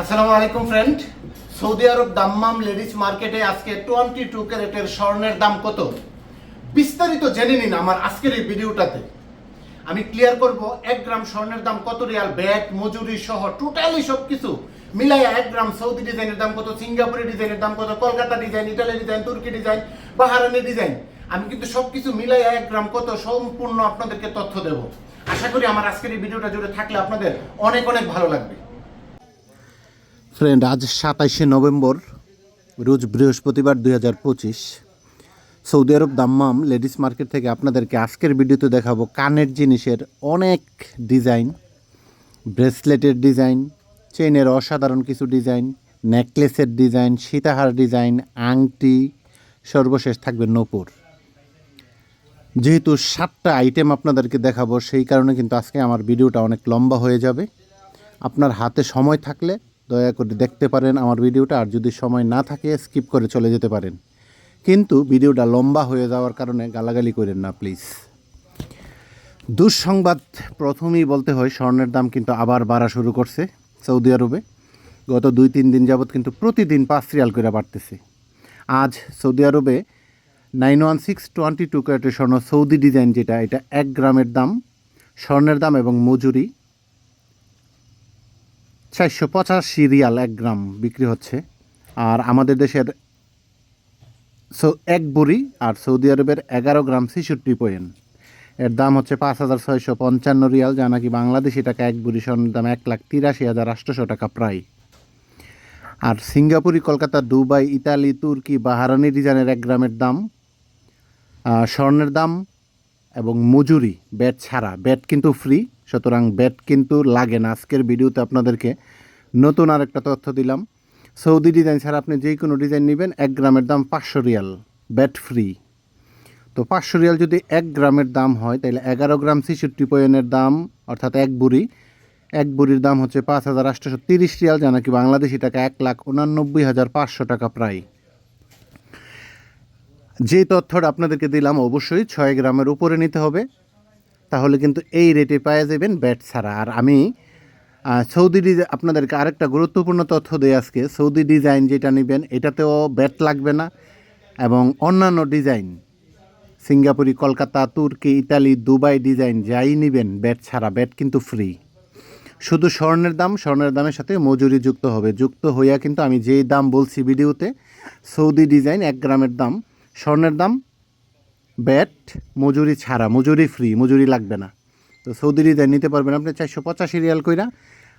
আসসালামু আলাইকুম friend Saudi Arab Dammam ladies মার্কেটে আজকে টোয়েন্টি টু ক্যারেটের স্বর্ণের দাম কত? বিস্তারিত জেনে নিন আমার আজকের এই ভিডিওটাতে। আমি ক্লিয়ার করব, এক গ্রাম স্বর্ণের দাম কত রিয়াল? ব্যাট মজুরি সহ টোটালি সব কিছু মিলাইয়া এক গ্রাম সৌদি ডিজাইনের দাম কত? সিঙ্গাপুরি ডিজাইনের দাম কত? কলকাতা ডিজাইন, ইটালি ডিজাইন, তুর্কি ডিজাইন বাহারানি ডিজাইন। আমি কিন্তু সবকিছু মিলাইয়া এক গ্রাম কত? সম্পূর্ণ আপনাদেরকে তথ্য দেব। আশা করি আমার আজকের এই ভিডিওটা জুড়ে থাকলে আপনাদের অনেক অনেক ভালো লাগবে। ফ্রেন্ড, আজ সাতাইশে নভেম্বর, রোজ বৃহস্পতিবার দুই হাজার পঁচিশ। Saudi Arab Dammam ladies market থেকে আপনাদেরকে আজকের ভিডিওতে দেখাবো কানের জিনিসের অনেক ডিজাইন, ব্রেসলেটের ডিজাইন চেনের অসাধারণ কিছু ডিজাইন, নেকলেসের ডিজাইন, সীতাহার ডিজাইন, আংটি, সর্বশেষ থাকবে নপুর। যেহেতু সাতটা আইটেম আপনাদেরকে দেখাবো, সেই কারণে কিন্তু আজকে আমার ভিডিওটা অনেক লম্বা হয়ে যাবে। আপনার হাতে সময় থাকলে দয়া করে দেখতে পারেন আমার ভিডিওটা, আর যদি সময় না থাকে স্কিপ করে চলে যেতে পারেন। কিন্তু ভিডিওটা লম্বা হয়ে যাওয়ার কারণে গালাগালি করেন না প্লিজ দুঃসংবাদ প্রথমেই বলতে হয়, স্বর্ণের দাম কিন্তু আবার বাড়া শুরু করছে সৌদি আরবে। গত দুই, তিন দিন যাবৎ কিন্তু প্রতিদিন পাঁচ রিয়াল করে বাড়তেছে। আজ সৌদি আরবে nine one six twenty two ক্যারেটের স্বর্ণ সৌদি ডিজাইন যেটা, এটা এক গ্রামের দাম, স্বর্ণের দাম এবং মজুরি চারশো পঁচাশি রিয়াল এক গ্রাম বিক্রি হচ্ছে। আর আমাদের দেশের এক বুড়ি আর সৌদি আরবের এগারো গ্রাম ছেষট্টি পয়েন্ট। এর দাম হচ্ছে পাঁচ হাজার ছয়শো পঞ্চান্ন রিয়াল, যা নাকি বাংলাদেশি টাকা এক বুড়ি স্বর্ণের দাম এক লাখ তিরাশি হাজার আটশোশো টাকা প্রায়। আর সিঙ্গাপুরি, কলকাতা, দুবাই, ইতালি, তুর্কি বাহারানি ডিজাইনের এক গ্রামের দাম স্বর্ণের দাম এবং মজুরি, ব্যাট ছাড়া। ব্যাট কিন্তু ফ্রি। সুতরাং ব্যাট কিন্তু লাগে না। আজকের ভিডিওতে আপনাদেরকে নতুন আরেকটা তথ্য দিলাম। সৌদি ডিজাইন ছাড়া আপনি যে কোনো ডিজাইন নেবেন, এক গ্রামের দাম পাঁচশো রিয়াল ব্যাট ফ্রি। তো পাঁচশো রিয়াল যদি এক গ্রামের দাম হয়, তাহলে এগারো গ্রাম ছেষট্টি পয়েন্টের দাম, অর্থাৎ এক বুড়ি, এক বুড়ির দাম হচ্ছে পাঁচ হাজার আটশোশো তিরিশ রিয়াল, যা নাকি বাংলাদেশি টাকা এক লাখ উনানব্বই হাজার পাঁচশো টাকা প্রায়। যে তথ্যটা আপনাদেরকে দিলাম, অবশ্যই ছয় গ্রামের উপরে নিতে হবে। তাহলে কিন্তু এই রেটে পেয়ে যাবেন ব্যাট ছাড়া। আর আমি সৌদি ডিজাইন আপনাদেরকে আরেকটা গুরুত্বপূর্ণ তথ্য দিই আজকে। সৌদি ডিজাইন যেটা নেবেন, এটাতেও ব্যাট লাগবে না এবং অন্যান্য ডিজাইন, সিঙ্গাপুরি, কলকাতা, তুর্কি, ইতালি, দুবাই ডিজাইন যাই নেবেন ব্যাট ছাড়া ব্যাট কিন্তু ফ্রি শুধু স্বর্ণের দাম, স্বর্ণের দামের সাথে মজুরি যুক্ত হবে। যুক্ত হইয়া কিন্তু আমি যেই দাম বলছি ভিডিওতে, সৌদি ডিজাইন এক গ্রামের দাম, স্বর্ণের দাম ব্যাট, মজুরি ছাড়া, মজুরি ফ্রি মজুরি লাগবে না। তো সৌদি ডিজাইন নিতে পারবেন আপনি চারশো পঁচাশি রিয়াল কইরা,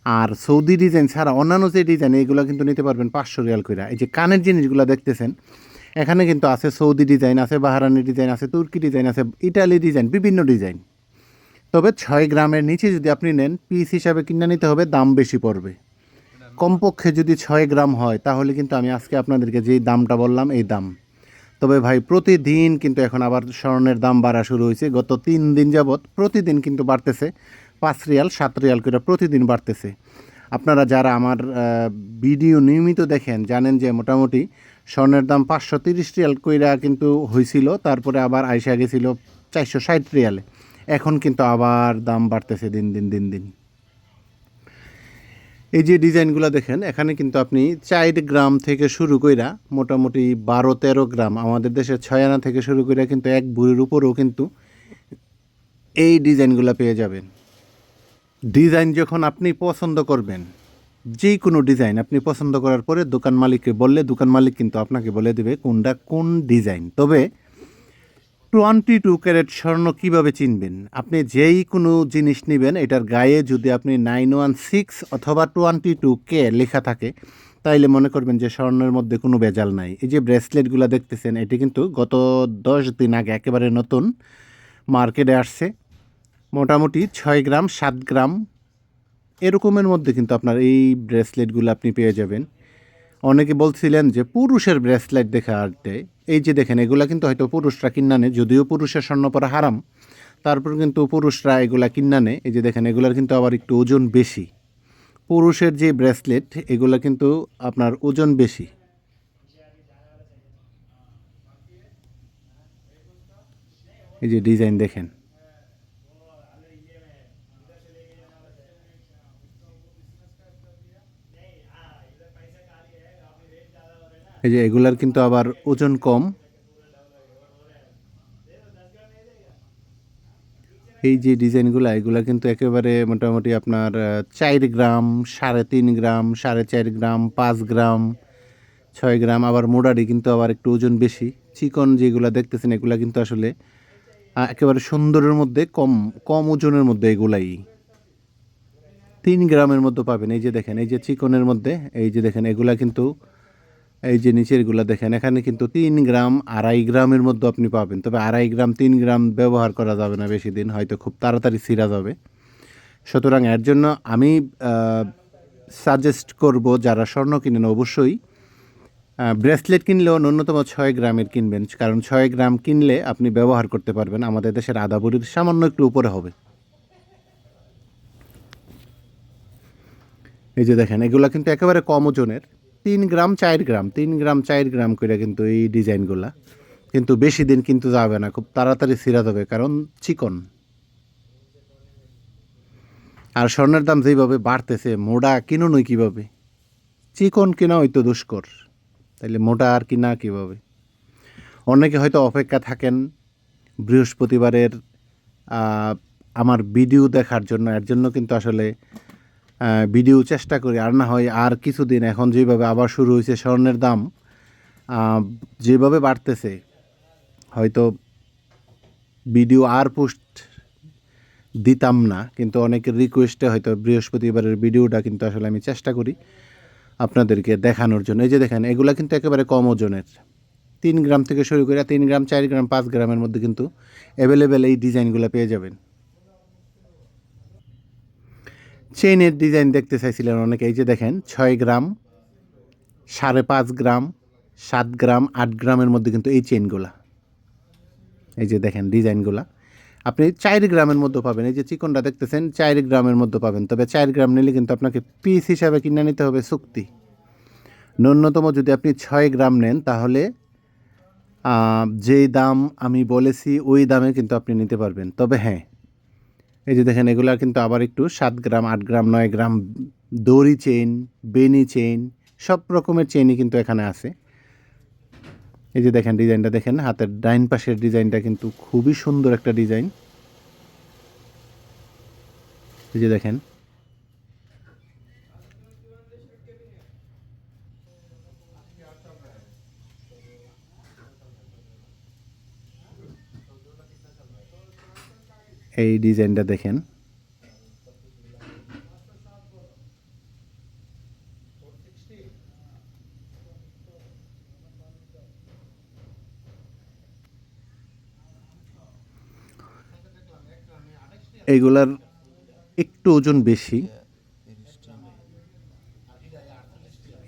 আর সৌদি ডিজাইন ছাড়া অন্যান্য যে ডিজাইন এইগুলো কিন্তু নিতে পারবেন পাঁচশো রিয়াল কইরা। এই যে কানের জিনিসগুলো দেখতেছেন, এখানে কিন্তু আছে সৌদি ডিজাইন আছে বাহারানি ডিজাইন আছে তুর্কি ডিজাইন আছে ইটালি ডিজাইন বিভিন্ন ডিজাইন তবে ছয় গ্রামের নিচে যদি আপনি নেন পিস হিসাবে কিনে নিতে হবে, দাম বেশি পড়বে। কমপক্ষে যদি ছয় গ্রাম হয়, তাহলে কিন্তু আমি আজকে আপনাদেরকে যেই দামটা বললাম, এই দাম। তবে ভাই, প্রতিদিন কিন্তু এখন আবার স্বর্ণের দাম বাড়া শুরু হয়েছে। গত তিন দিন যাবৎ প্রতিদিন কিন্তু বাড়তেছে। পাঁচ রিয়াল, সাত রিয়াল করে প্রতিদিন বাড়তেছে। আপনারা যারা আমার ভিডিও নিয়মিত দেখেন, জানেন যে মোটামুটি স্বর্ণের দাম পাঁচশো তিরিশ রিয়াল কইরা কিন্তু হয়েছিল তারপরে আবার আইসা গেছিল চারশো ষাট রিয়ালে। এখন কিন্তু আবার দাম বাড়তেছে দিন দিন দিন দিন। এই যে ডিজাইনগুলো দেখেন, এখানে কিন্তু আপনি চার গ্রাম থেকে শুরু কইরা মোটামুটি বারো তেরো গ্রাম, আমাদের দেশের ছয় আনা থেকে শুরু কইরা কিন্তু এক বুড়ির উপরেও কিন্তু এই ডিজাইনগুলো পেয়ে যাবেন। ডিজাইন যখন আপনি পছন্দ করবেন যে কোনো ডিজাইন আপনি পছন্দ করার পরে দোকান মালিককে বললে দোকান মালিক কিন্তু আপনাকে বলে দেবে কোনটা কোন ডিজাইন। তবে টোয়েন্টি টু ক্যারেট স্বর্ণ কীভাবে চিনবেন? আপনি যেই কোনো জিনিস নেবেন, এটার গায়ে যদি আপনি নাইন ওয়ান সিক্স অথবা টোয়েন্টি টু কে লেখা থাকে, তাইলে মনে করবেন যে স্বর্ণের মধ্যে কোনো ভেজাল নাই। এই যে ব্রেসলেটগুলো দেখতেছেন, এটি কিন্তু গত দশ দিন আগে একেবারে নতুন মার্কেটে আসছে। মোটামুটি ছয় গ্রাম, সাত গ্রাম, এরকমের মধ্যে কিন্তু আপনার এই ব্রেসলেটগুলো আপনি পেয়ে যাবেন। অনেকে বলছিলেন যে পুরুষের ব্রেসলেট দেখা আনতে এই যে দেখেন, এগুলা কিন্তু হয়তো পুরুষরা কিনা নেয়, যদিও পুরুষের স্বর্ণ পরা হারাম। তারপর কিন্তু পুরুষরা এগুলা কিনা নেয়। এই যে দেখেন, এগুলার কিন্তু আবার একটু ওজন বেশি। পুরুষের যে ব্রেসলেট, এগুলা কিন্তু আপনার ওজন বেশি। এই যে ডিজাইন দেখেন। এই যে এগুলার কিন্তু আবার ওজন কম। এই যে ডিজাইনগুলো, এগুলা কিন্তু একেবারে মোটামুটি আপনার চার গ্রাম, সাড়ে তিন গ্রাম, সাড়ে চার গ্রাম, পাঁচ গ্রাম, ছয় গ্রাম, আবার মোডারি কিন্তু আবার একটু ওজন বেশি। চিকন যেগুলো দেখতেছেন, এগুলা কিন্তু আসলে একেবারে সুন্দরের মধ্যে, কম কম ওজনের মধ্যে এগুলাই। তিন গ্রামের মধ্যে পাবেন। এই যে দেখেন, এই যে চিকনের মধ্যে, এই যে দেখেন, এগুলা কিন্তু এই যে নিচেরগুলা দেখেন, এখানে কিন্তু তিন গ্রাম, আড়াই গ্রামের মধ্যে আপনি পাবেন। তবে আড়াই গ্রাম, তিন গ্রাম ব্যবহার করা যাবে না বেশি দিন, হয়তো খুব তাড়াতাড়ি ছিঁড়া যাবে। সুতরাং এর জন্য আমি সাজেস্ট করব যারা স্বর্ণ কিনেন অবশ্যই ব্রেসলেট কিনলেও ন্যূনতম ছয় গ্রামের কিনবেন, কারণ ছয় গ্রাম কিনলে আপনি ব্যবহার করতে পারবেন। আমাদের দেশের আদা সামান্য একটু উপরে হবে। এই যে দেখেন, এগুলো কিন্তু একেবারে কম ওজনের। তিন গ্রাম, চার গ্রাম, তিন গ্রাম, চার গ্রাম করে কিন্তু এই ডিজাইনগুলা কিন্তু বেশি দিন কিন্তু যাবে না, খুব তাড়াতাড়ি ছিঁড়া যাবে, কারণ চিকন। আর স্বর্ণের দাম যেভাবে বাড়তেছে মোডা মোটা কিনুনই কীভাবে? চিকন কিনা হয়তো দুষ্কর, তাইলে মোটা আর কিনা কীভাবে? অনেকে হয়তো অপেক্ষা থাকেন বৃহস্পতিবারের আমার ভিডিও দেখার জন্য, এর জন্য কিন্তু আসলে ভিডিও চেষ্টা করি, আর না হয় আর কিছুদিন। এখন যেভাবে আবার শুরু হয়েছে স্বর্ণের দাম যেভাবে বাড়তেছে, হয়তো ভিডিও আর পোস্ট দিতাম না, কিন্তু অনেকের রিকোয়েস্টে হয়তো বৃহস্পতিবারের ভিডিওটা কিন্তু আসলে আমি চেষ্টা করি আপনাদেরকে দেখানোর জন্য। এই যে দেখেন, এগুলো কিন্তু একেবারে কম ওজনের। তিন গ্রাম থেকে শুরু করে তিন গ্রাম, চার গ্রাম, পাঁচ গ্রামের মধ্যে কিন্তু অ্যাভেলেবেল এই ডিজাইনগুলো পেয়ে যাবেন। চেইনের ডিজাইন দেখতে চাইছিলেন অনেকে, এই যে দেখেন, ছয় গ্রাম, সাড়ে পাঁচ গ্রাম, সাত গ্রাম, আট গ্রামের মধ্যে কিন্তু এই চেইনগুলা এই যে দেখেন ডিজাইনগুলা আপনি চার গ্রামের মধ্যে পাবেন, এই যে চিকনটা দেখতেছেন, চার গ্রামের মধ্যে পাবেন। তবে চার গ্রাম নিলে কিন্তু আপনাকে পিস হিসাবে কিনে নিতে হবে চুক্তি। ন্যূনতম যদি আপনি ছয় গ্রাম নেন, তাহলে যেই দাম আমি বলেছি, ওই দামে কিন্তু আপনি নিতে পারবেন। তবে হ্যাঁ এই যে দেখেন, এগুলো কিন্তু আবার একটু সাত গ্রাম, আট গ্রাম, নয় গ্রাম দড়ি চেইন, বেনি চেইন, সব রকমের চেইনই কিন্তু এখানে আছে। এই যে দেখেন, ডিজাইনটা দেখেন, হাতের ডাইন পাশের ডিজাইনটা কিন্তু খুবই সুন্দর একটা ডিজাইন। এই যে দেখেন এই ডিজাইনটা দেখেন। এগুলার একটু ওজন বেশি।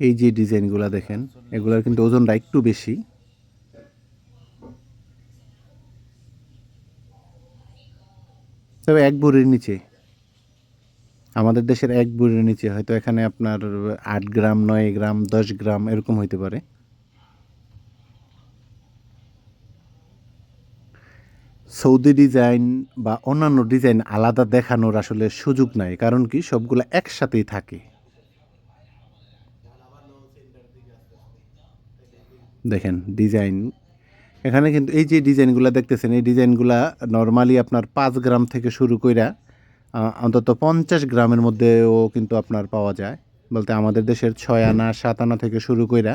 এই যে ডিজাইনগুলো দেখেন, এগুলার কিন্তু ওজনটা একটু বেশি। তবে এক বুড়ির নিচে। আমাদের দেশের এক বুড়ির নিচে, হয়তো এখানে আপনার আট গ্রাম, নয় গ্রাম, দশ গ্রাম এরকম হইতে পারে। সৌদি ডিজাইন বা অন্যান্য ডিজাইন আলাদা দেখানোর আসলে সুযোগ নাই, কারণ কি? সবগুলো একসাথেই থাকে। দেখেন, ডিজাইন এখানে কিন্তু এই যে ডিজাইনগুলো দেখতেছেন, এই ডিজাইনগুলা নর্মালি আপনার পাঁচ গ্রাম থেকে শুরু কইরা অন্তত পঞ্চাশ গ্রামের মধ্যেও কিন্তু আপনার পাওয়া যায়। বলতে আমাদের দেশের ছয় আনা, সাত আনা থেকে শুরু কইরা,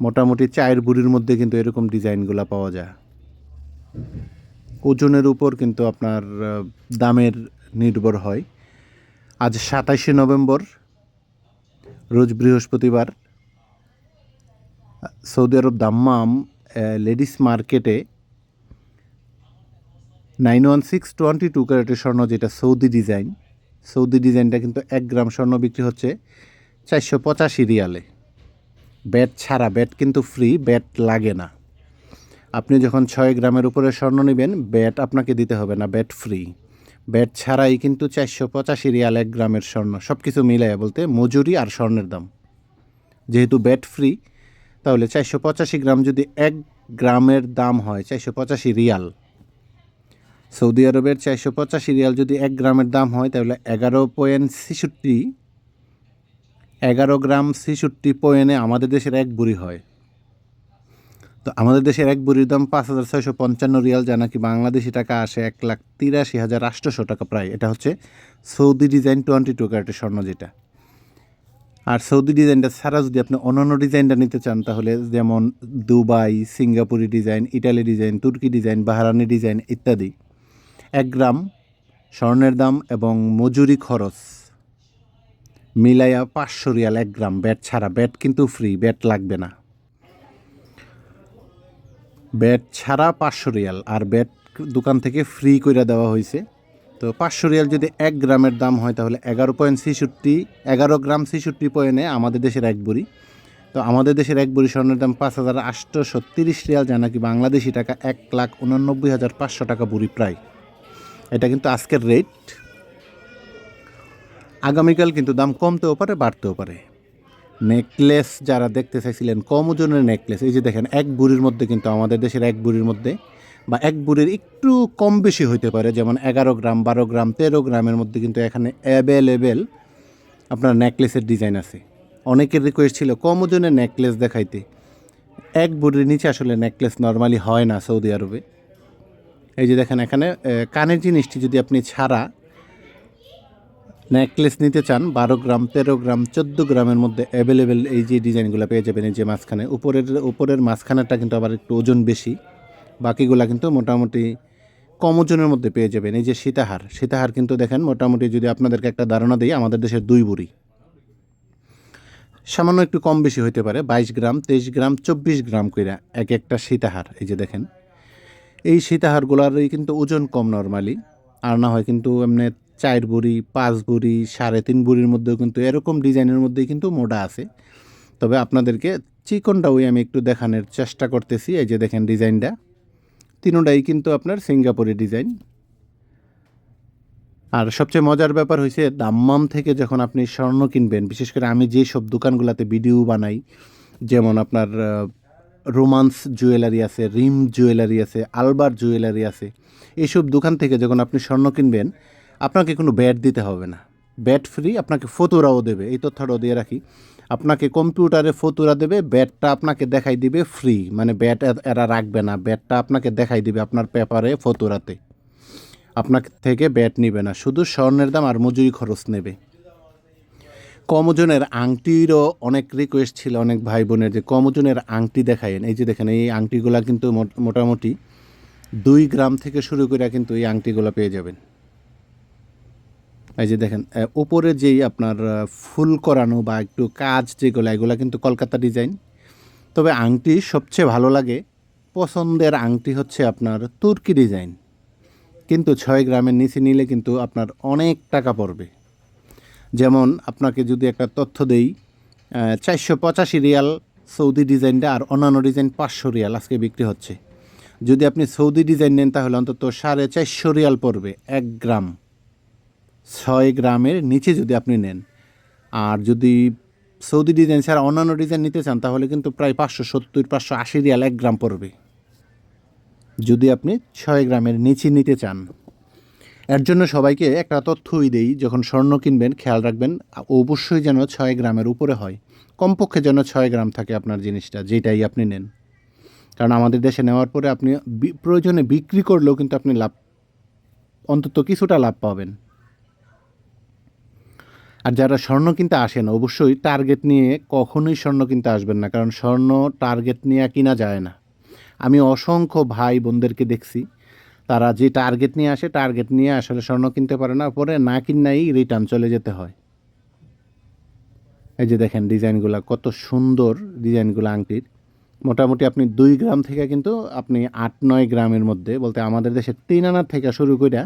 মোটামুটি চায়ের বুড়ির মধ্যে কিন্তু এরকম ডিজাইনগুলো পাওয়া যায়। ওজনের উপর কিন্তু আপনার দামের নির্ভর হয়। আজ সাতাশে নভেম্বর, রোজ বৃহস্পতিবার সৌদি আরব দাম্মাম লেডিস মার্কেটে nine one six twenty two ক্যারেটের স্বর্ণ, যেটা সৌদি ডিজাইন। সৌদি ডিজাইনটা কিন্তু এক গ্রাম স্বর্ণ বিক্রি হচ্ছে চারশো পঁচাশি রিয়ালে। ব্যাট ছাড়া, ব্যাট কিন্তু ফ্রি, ব্যাট লাগে না। আপনি যখন ছয় গ্রামের উপরে স্বর্ণ নেবেন, ব্যাট আপনাকে দিতে হবে না, ব্যাট ফ্রি। ব্যাট ছাড়াই কিন্তু চারশো পঁচাশি রিয়াল এক গ্রামের স্বর্ণ। সব কিছু মিলায় বলতে মজুরি আর স্বর্ণের দাম। যেহেতু ব্যাট ফ্রি তাহলে চারশো পঁচাশি গ্রাম যদি এক গ্রামের দাম হয়, চারশো পঁচাশি রিয়াল। সৌদি আরবের চারশো পঁচাশি রিয়াল যদি এক গ্রামের দাম হয়, তাহলে এগারো পয়েন্ট ছেষট্টি, এগারো গ্রাম ছেষট্টি পয়েন্টে আমাদের দেশের এক বুড়ি হয়। তো আমাদের দেশের এক বুড়ির দাম পাঁচ হাজার ছয়শো পঞ্চান্ন রিয়াল, যা নাকি বাংলাদেশি টাকা আসে এক লাখ তিরাশি হাজার আটশোশো টাকা প্রায়। এটা হচ্ছে সৌদি ডিজাইন টোয়েন্টি টু ক্যারেটের স্বর্ণ যেটা। আর সৌদি ডিজাইনটা ছাড়া যদি আপনি অন্যান্য ডিজাইনটা নিতে চান, তাহলে যেমন দুবাই, সিঙ্গাপুরি ডিজাইন, ইটালি ডিজাইন, তুর্কি ডিজাইন বাহারানি ডিজাইন ইত্যাদি। এক গ্রাম স্বর্ণের দাম এবং মজুরি খরচ মিলাইয়া পাঁচশো রিয়াল এক গ্রাম ব্যাট ছাড়া। ব্যাট কিন্তু ফ্রি, ব্যাট লাগবে না। ব্যাট ছাড়া পাঁচশো রিয়াল। আর ব্যাট দোকান থেকে ফ্রি করে দেওয়া হয়েছে তো পাঁচশো রিয়াল যদি এক গ্রামের দাম হয় তাহলে এগারো পয়েন্ট ছেষট্টি, এগারো গ্রাম ছেষট্টি পয়েন্টে আমাদের দেশের এক বুড়ি। তো আমাদের দেশের এক বুড়ি স্বর্ণের দাম পাঁচ হাজার আটশো তিরিশ রিয়াল, যা নাকি বাংলাদেশি টাকা এক লাখ উনানব্বই হাজার পাঁচশো টাকা বুড়ি প্রায়। এটা কিন্তু আজকের রেট। আগামীকাল কিন্তু দাম কমতেও পারে, বাড়তেও পারে। নেকলেস যারা দেখতে চাইছিলেন, কম ওজনের নেকলেস। এই যে দেখেন, এক বুড়ির মধ্যে কিন্তু আমাদের দেশের এক বুড়ির মধ্যে বা এক বুড়ির একটু কম বেশি হইতে পারে, যেমন এগারো গ্রাম, বারো গ্রাম, তেরো গ্রামের মধ্যে কিন্তু এখানে অ্যাভেলেবেল আপনার নেকলেসের ডিজাইন আছে। অনেকের রিকোয়েস্ট ছিল কম ওজনের নেকলেস দেখাইতে। এক বুড়ির নিচে আসলে নেকলেস নর্মালি হয় না সৌদি আরবে। এই যে দেখেন এখানে কানের জিনিসটি যদি আপনি ছাড়া নেকলেস নিতে চান, বারো গ্রাম, তেরো গ্রাম, চোদ্দ গ্রামের মধ্যে অ্যাভেলেবেল এই যে ডিজাইনগুলো পেয়ে যাবেন এই যে মাঝখানে। উপরের উপরের মাঝখানেরটা কিন্তু আবার একটু ওজন বেশি। বাকিগুলা কিন্তু মোটামুটি কম ওজনের মধ্যে পেয়ে যাবেন। এই যে সীতাহার সীতাহার কিন্তু দেখেন মোটামুটি যদি আপনাদেরকে একটা ধারণা দিই, আমাদের দেশের দুই বুড়ি। সামান্য একটু কম বেশি হইতে পারে, বাইশ গ্রাম, তেইশ গ্রাম, চব্বিশ গ্রাম কইরা এক একটা সীতাহার। এই যে দেখেন, এই সীতাহারগুলারই কিন্তু ওজন কম নর্মালি, আর না হয় কিন্তু এমনি চার বুড়ি, পাঁচ বুড়ি, সাড়ে তিন বুড়ির মধ্যেও কিন্তু এরকম ডিজাইনের মধ্যেই কিন্তু মোটা আছে। তবে আপনাদেরকে চিকনটা ওই আমি একটু দেখানোর চেষ্টা করতেছি, এই যে দেখেন ডিজাইনটা। তিনোটাই কিন্তু আপনার সিঙ্গাপুরি ডিজাইন। আর সবচেয়ে মজার ব্যাপার হয়েছে দাম্মাম থেকে যখন আপনি স্বর্ণ কিনবেন, বিশেষ করে আমি যে সব দোকানগুলোতে ভিডিও বানাই, যেমন আপনার রোমান্স জুয়েলারি আছে, রিম জুয়েলারি আছে, আলবার জুয়েলারি আছে এইসব দোকান থেকে যখন আপনি স্বর্ণ কিনবেন, আপনাকে কোনো ব্যাট দিতে হবে না। ব্যাট ফ্রি, আপনাকে ফতুরাও দেবে, এই তথ্যটাও দিয়ে রাখি। আপনাকে কম্পিউটারে ফতুরা দেবে, ব্যাটটা আপনাকে দেখাই দিবে ফ্রি মানে ব্যাট এরা রাখবে না, ব্যাটটা আপনাকে দেখাই দিবে আপনার পেপারে ফতুরাতে। আপনার থেকে ব্যাট নিবে না, শুধু স্বর্ণের দাম আর মজুরি খরচ নেবে। কম ওজনের আংটিরও অনেক রিকোয়েস্ট ছিল অনেক ভাই বোনের যে কম ওজনের আংটি দেখায়েন। এই যে দেখেন, এই আংটিগুলা কিন্তু মোট- মোটামুটি দুই গ্রাম থেকে শুরু করে কিন্তু এই আংটিগুলো পেয়ে যাবেন। এই যে দেখেন উপরে যেই আপনার ফুল করানো বা একটু কাজ যেগুলো, এগুলো কিন্তু কলকাতা ডিজাইন। তবে আংটি সবচেয়ে ভালো লাগে, পছন্দের আংটি হচ্ছে আপনার তুর্কি ডিজাইন। কিন্তু ছয় গ্রামের নিচে নিলে কিন্তু আপনার অনেক টাকা পড়বে। যেমন আপনাকে যদি একটা তথ্য দেই চারশো পঁচাশি রিয়াল সৌদি ডিজাইনটা আর অন্যান্য ডিজাইন পাঁচশো রিয়াল আজকে বিক্রি হচ্ছে। যদি আপনি সৌদি ডিজাইন নেন তাহলে অন্তত সাড়ে চারশো রিয়াল পড়বে, এক গ্রাম। ছয় গ্রামের নিচে যদি আপনি নেন। আর যদি সৌদি ডিজাইন ছাড়া অন্যান্য ডিজাইন নিতে চান, তাহলে কিন্তু প্রায় পাঁচশো সত্তর, পাঁচশো আশি রিয়াল এক গ্রাম পড়বে। যদি আপনি ছয় গ্রামের নিচে নিতে চান। এর জন্য সবাইকে একটা তথ্যই দেই, যখন স্বর্ণ কিনবেন, খেয়াল রাখবেন, অবশ্যই যেন ছয় গ্রামের উপরে হয়। কমপক্ষে যেন ছয় গ্রাম থাকে আপনার জিনিসটা, যেটাই আপনি নেন। কারণ আমাদের দেশে নেওয়ার পরে আপনি প্রয়োজনে বিক্রি করলেও কিন্তু আপনি লাভ, অন্তত কিছুটা লাভ পাবেন। আর যারা স্বর্ণ কিনতে আসেন, অবশ্যই টার্গেট নিয়ে কখনোই স্বর্ণ কিনতে আসবেন না, কারণ স্বর্ণ টার্গেট নিয়ে কিনা যায় না। আমি অসংখ্য ভাই বোনদেরকে দেখছি, তারা যে টার্গেট নিয়ে আসে টার্গেট নিয়ে আসলে স্বর্ণ কিনতে পারে না, পরে না কিনাই রিটার্ন চলে যেতে হয়। এই যে দেখেন ডিজাইনগুলো, কত সুন্দর ডিজাইনগুলো আংটির। মোটামুটি আপনি দুই গ্রাম থেকে কিন্তু আপনি আট নয় গ্রামের মধ্যে, বলতে আমাদের দেশে তিন আনার থেকে শুরু করে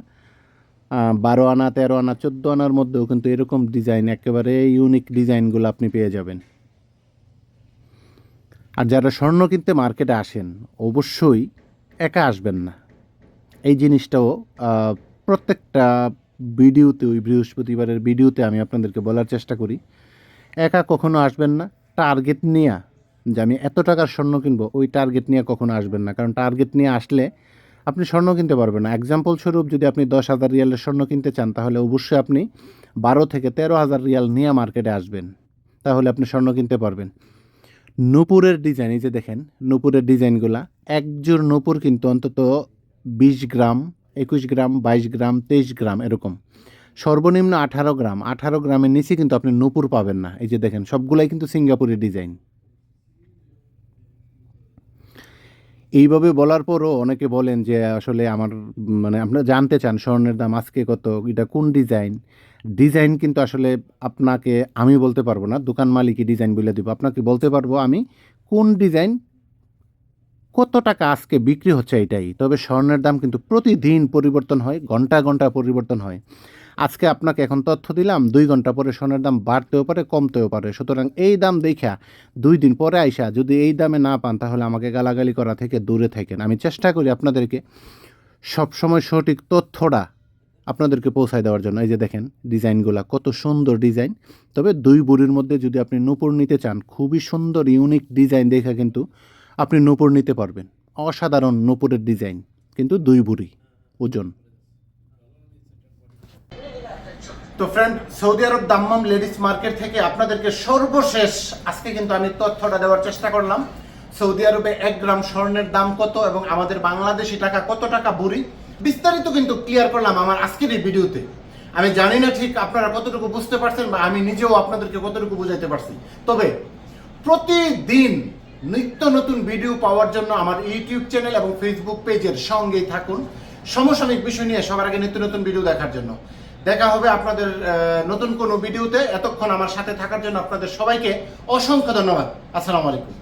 বারো আনা, তেরো আনা, চোদ্দ আনার মধ্যেও কিন্তু এরকম ডিজাইন একেবারে ইউনিক ডিজাইনগুলো আপনি পেয়ে যাবেন। আর যারা স্বর্ণ কিনতে মার্কেটে আসেন, অবশ্যই একা আসবেন না। এই জিনিসটাও প্রত্যেকটা ভিডিওতে ওই বৃহস্পতিবারের ভিডিওতে আমি আপনাদেরকে বলার চেষ্টা করি, একা কখনো আসবেন না। টার্গেট নিয়ে যে আমি এত টাকার স্বর্ণ কিনবো, ওই টার্গেট নিয়ে কখনো আসবেন না। কারণ টার্গেট নিয়ে আসলে আপনি স্বর্ণ কিনতে পারবেন না। এক্সাম্পল স্বরূপ যদি আপনি দশ হাজার রিয়ালের স্বর্ণ কিনতে চান, তাহলে অবশ্যই আপনি বারো থেকে তেরো হাজার রিয়াল নিয়ে মার্কেটে আসবেন। তাহলে আপনি স্বর্ণ কিনতে পারবেন। নূপুরের ডিজাইন, এই যে দেখেন, নূপুরের ডিজাইনগুলা একজোর নূপুর কিন্তু অন্তত বিশ গ্রাম, একুশ গ্রাম, বাইশ গ্রাম, তেইশ গ্রাম এরকম। সর্বনিম্ন আঠারো গ্রাম, আঠারো গ্রামের নিচে কিন্তু আপনি নূপুর পাবেন না। এই যে দেখেন, সবগুলাই কিন্তু সিঙ্গাপুরের ডিজাইন। এইভাবে বলার পরও অনেকে বলেন যে, আসলে আমার মানে আপনারা জানতে চান স্বর্ণের দাম আজকে কত, এটা কোন ডিজাইন? ডিজাইন কিন্তু আসলে আপনাকে, আমি বলতে পারব না, দোকান মালিকই ডিজাইন বলে দিব। আপনাকে বলতে পারব আমি কোন ডিজাইন কত টাকা আজকে বিক্রি হচ্ছে এটাই। তবে স্বর্ণের দাম কিন্তু প্রতিদিন পরিবর্তন হয়, ঘণ্টা ঘণ্টা পরিবর্তন হয়। আজকে আপনাকে এখন তথ্য দিলাম, দুই ঘণ্টা পরে সোনার দাম বাড়তেও পারে, কমতেও পারে। সুতরাং এই দাম দেখা দুই দিন পরে আইসা যদি এই দামে না পান, তাহলে আমাকে গালাগালি করা থেকে দূরে থাকেন। আমি চেষ্টা করি আপনাদেরকে সবসময় সঠিক তথ্যটা আপনাদেরকে পৌঁছায় দেওয়ার জন্য। এই যে দেখেন ডিজাইনগুলা, কত সুন্দর ডিজাইন। তবে দুই বুড়ির মধ্যে যদি আপনি নূপুর নিতে চান, খুবই সুন্দর, ইউনিক ডিজাইন দেখা কিন্তু আপনি নূপুর নিতে পারবেন। অসাধারণ নূপুরের ডিজাইন, কিন্তু দুই বুড়ি, ওজন। তো friend Saudi Arab Dammam ladies market থেকে আপনাদেরকে সর্বশেষ, আজকে কিন্তু আমি তথ্যটা দেওয়ার চেষ্টা করলাম। সৌদি আরবে এক গ্রাম স্বর্ণের দাম কত এবং আমাদের বাংলাদেশি টাকা কত টাকা বুড়ি? বিস্তারিত কিন্তু ক্লিয়ার করলাম আমার আজকের এই ভিডিওতে। আমি জানি না ঠিক আপনারা কতটুকু বুঝতে পারছেন বা আমি নিজেও আপনাদেরকে কতটুকু বুঝাইতে পারছি। তবে, প্রতিদিন নিত্য নতুন ভিডিও পাওয়ার জন্য আমার ইউটিউব চ্যানেল এবং ফেসবুক পেজের সঙ্গেই থাকুন। সমসাময়িক বিষয় নিয়ে সবার আগে নিত্য নতুন ভিডিও দেখার জন্য। দেখা হবে আপনাদের নতুন কোনো ভিডিওতে। এতক্ষণ আমার সাথে থাকার জন্য আপনাদের সবাইকে অসংখ্য ধন্যবাদ। আসসালামু আলাইকুম।